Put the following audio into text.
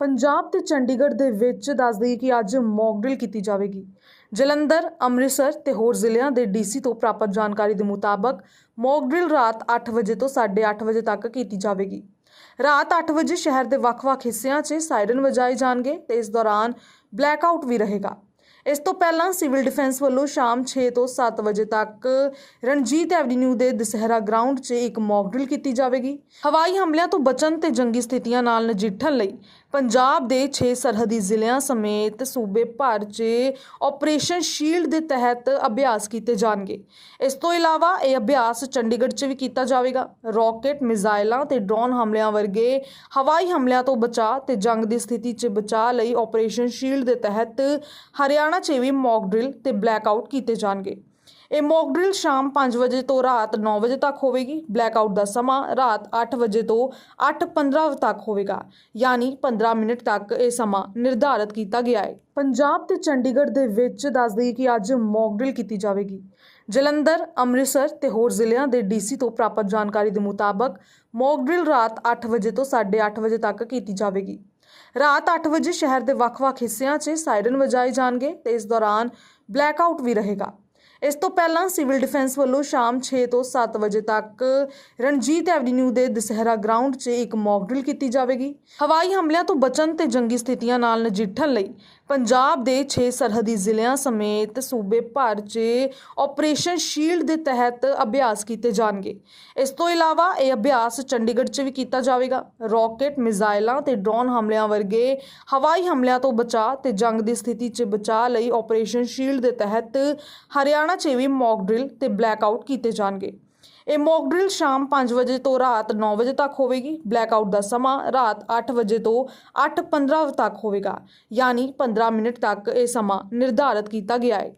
ਪੰਜਾਬ ਤੇ ਚੰਡੀਗੜ੍ਹ ਦੇ ਵਿੱਚ ਦੱਸ ਦਈਏ ਕਿ ਅੱਜ ਮੌਕ ਡਰਿਲ ਕੀਤੀ ਜਾਵੇਗੀ। ਜਲੰਧਰ, ਅੰਮ੍ਰਿਤਸਰ ਤੇ ਹੋਰ ਜ਼ਿਲ੍ਹਿਆਂ ਦੇ ਡੀਸੀ ਤੋਂ ਪ੍ਰਾਪਤ ਜਾਣਕਾਰੀ ਦੇ ਮੁਤਾਬਕ ਮੌਕ ਡਰਿਲ ਰਾਤ 8 ਵਜੇ ਤੋਂ 8:30 ਵਜੇ ਤੱਕ ਕੀਤੀ ਜਾਵੇਗੀ। ਰਾਤ 8 ਵਜੇ ਸ਼ਹਿਰ ਦੇ ਵੱਖ-ਵੱਖ ਹਿੱਸਿਆਂ 'ਚ ਸਾਇਰਨ ਵਜਾਏ ਜਾਣਗੇ ਤੇ ਇਸ ਦੌਰਾਨ ਬਲੈਕ ਆਊਟ ਵੀ ਰਹੇਗਾ। ਇਸ ਤੋਂ ਪਹਿਲਾਂ ਸਿਵਲ ਡਿਫੈਂਸ ਵੱਲੋਂ ਸ਼ਾਮ 6 ਤੋਂ 7 ਵਜੇ ਤੱਕ ਰਣਜੀਤ ਐਵਨਿਊ ਦੇ ਦਸਹਿਰਾ ਗਰਾਊਂਡ 'ਚ ਇੱਕ ਮੌਕ ਡਰਿਲ ਕੀਤੀ ਜਾਵੇਗੀ। ਹਵਾਈ ਹਮਲਿਆਂ ਤੋਂ ਬਚਣ ਤੇ ਜੰਗੀ ਸਥਿਤੀਆਂ ਨਾਲ ਨਜਿੱਠਣ ਲਈ ਪੰਜਾਬ ਦੇ 6 ਸਰਹੱਦੀ ਜ਼ਿਲ੍ਹਿਆਂ ਸਮੇਤ ਸੂਬੇ ਭਰ 'ਚ ਆਪਰੇਸ਼ਨ ਸ਼ੀਲਡ ਦੇ ਤਹਿਤ ਅਭਿਆਸ ਕੀਤੇ ਜਾਣਗੇ। ਇਸ ਤੋਂ ਇਲਾਵਾ ਇਹ ਅਭਿਆਸ ਚੰਡੀਗੜ੍ਹ 'ਚ ਵੀ ਕੀਤਾ ਜਾਵੇਗਾ। ਰਾਕੇਟ ਮਿਜ਼ਾਈਲਾਂ ਤੇ ਡਰੋਨ ਹਮਲਿਆਂ ਵਰਗੇ ਹਵਾਈ ਹਮਲਿਆਂ ਤੋਂ ਬਚਾਅ ਤੇ ਜੰਗ ਦੀ ਸਥਿਤੀ 'ਚ ਬਚਾਅ ਲਈ ਆਪਰੇਸ਼ਨ ਸ਼ੀਲਡ ਦੇ ਤਹਿਤ ਹਰਿਆਣਾ 'ਚ ਵੀ ਮੌਕ ਡਰਿਲ ਤੇ ਬਲੈਕਆਊਟ ਕੀਤੇ ਜਾਣਗੇ। ਇਹ ਮੌਕ ਡਰਿਲ ਸ਼ਾਮ 5 ਵਜੇ ਤੋਂ ਰਾਤ 9 ਵਜੇ ਤੱਕ ਹੋਵੇਗੀ। ਬਲੈਕਆਊਟ ਦਾ ਸਮਾਂ ਰਾਤ 8 ਵਜੇ ਤੋਂ 8:15 ਵਜੇ ਤੱਕ ਹੋਵੇਗਾ। ਯਾਨੀ 15 ਮਿੰਟ ਤੱਕ ਇਹ ਸਮਾਂ ਨਿਰਧਾਰਤ ਕੀਤਾ ਗਿਆ ਹੈ। ਪੰਜਾਬ ਤੇ ਚੰਡੀਗੜ੍ਹ ਦੇ ਵਿੱਚ ਦੱਸ ਦਈਏ ਕਿ ਅੱਜ ਮੌਕ ਡਰਿਲ ਕੀਤੀ ਜਾਵੇਗੀ। ਜਲੰਧਰ, ਅੰਮ੍ਰਿਤਸਰ ਤੇ ਹੋਰ ਜ਼ਿਲ੍ਹਿਆਂ ਦੇ ਡੀਸੀ ਤੋਂ ਪ੍ਰਾਪਤ ਜਾਣਕਾਰੀ ਦੇ ਮੁਤਾਬਕ ਮੌਕ ਡਰਿਲ ਰਾਤ 8 ਵਜੇ ਤੋਂ 8:30 ਵਜੇ ਤੱਕ ਕੀਤੀ ਜਾਵੇਗੀ। ਰਾਤ 8 ਵਜੇ ਸ਼ਹਿਰ ਦੇ ਵੱਖ-ਵੱਖ ਹਿੱਸਿਆਂ 'ਚ ਸਾਇਰਨ ਵਜਾਏ ਜਾਣਗੇ ਤੇ ਇਸ ਦੌਰਾਨ ਬਲੈਕਆਊਟ ਵੀ ਰਹੇਗਾ। ਇਸ ਤੋਂ ਪਹਿਲਾਂ ਸਿਵਲ ਡਿਫੈਂਸ ਵੱਲੋਂ ਸ਼ਾਮ 6 ਤੋਂ 7 ਵਜੇ ਤੱਕ ਰਣਜੀਤ ਐਵਨਿਊ ਦੇ ਦਸਹਿਰਾ ਗਰਾਊਂਡ 'ਚ ਇੱਕ ਮੌਕ ਡਰਿਲ ਕੀਤੀ ਜਾਵੇਗੀ। ਹਵਾਈ ਹਮਲਿਆਂ ਤੋਂ ਬਚਣ ਤੇ ਜੰਗੀ ਸਥਿਤੀਆਂ ਨਾਲ ਨਜਿੱਠਣ ਲਈ ਪੰਜਾਬ ਦੇ 6 ਸਰਹੱਦੀ ਜ਼ਿਲ੍ਹਿਆਂ ਸਮੇਤ ਸੂਬੇ ਭਰ 'ਚ ਆਪਰੇਸ਼ਨ ਸ਼ੀਲਡ ਦੇ ਤਹਿਤ ਅਭਿਆਸ ਕੀਤੇ ਜਾਣਗੇ। ਇਸ ਤੋਂ ਇਲਾਵਾ ਇਹ ਅਭਿਆਸ ਚੰਡੀਗੜ੍ਹ 'ਚ ਵੀ ਕੀਤਾ ਜਾਵੇਗਾ। ਰਾਕੇਟ ਮਿਜ਼ਾਈਲਾਂ ਤੇ ਡਰੋਨ ਹਮਲਿਆਂ ਵਰਗੇ ਹਵਾਈ ਹਮਲਿਆਂ ਤੋਂ ਬਚਾਅ ਤੇ ਜੰਗ ਦੀ ਸਥਿਤੀ 'ਚ ਬਚਾਅ ਲਈ ਆਪਰੇਸ਼ਨ ਸ਼ੀਲਡ ਦੇ ਤਹਿਤ ਹਰਿਆਣਾ 'ਚ ਵੀ ਮੌਕ ਡਰਿਲ ਤੇ ਬਲੈਕਆਊਟ ਕੀਤੇ ਜਾਣਗੇ। ਇਹ ਮੌਕ ਡਰਿਲ ਸ਼ਾਮ 5 ਵਜੇ ਤੋਂ ਰਾਤ 9 ਵਜੇ ਤੱਕ ਹੋਵੇਗੀ। ਬਲੈਕ ਆਊਟ ਦਾ ਸਮਾਂ ਰਾਤ 8 ਵਜੇ ਤੋਂ 8:15 ਵਜੇ ਤੱਕ ਹੋਵੇਗਾ। ਯਾਨੀ 15 ਮਿੰਟ ਤੱਕ ਇਹ ਸਮਾਂ ਨਿਰਧਾਰਤ ਕੀਤਾ ਗਿਆ ਹੈ।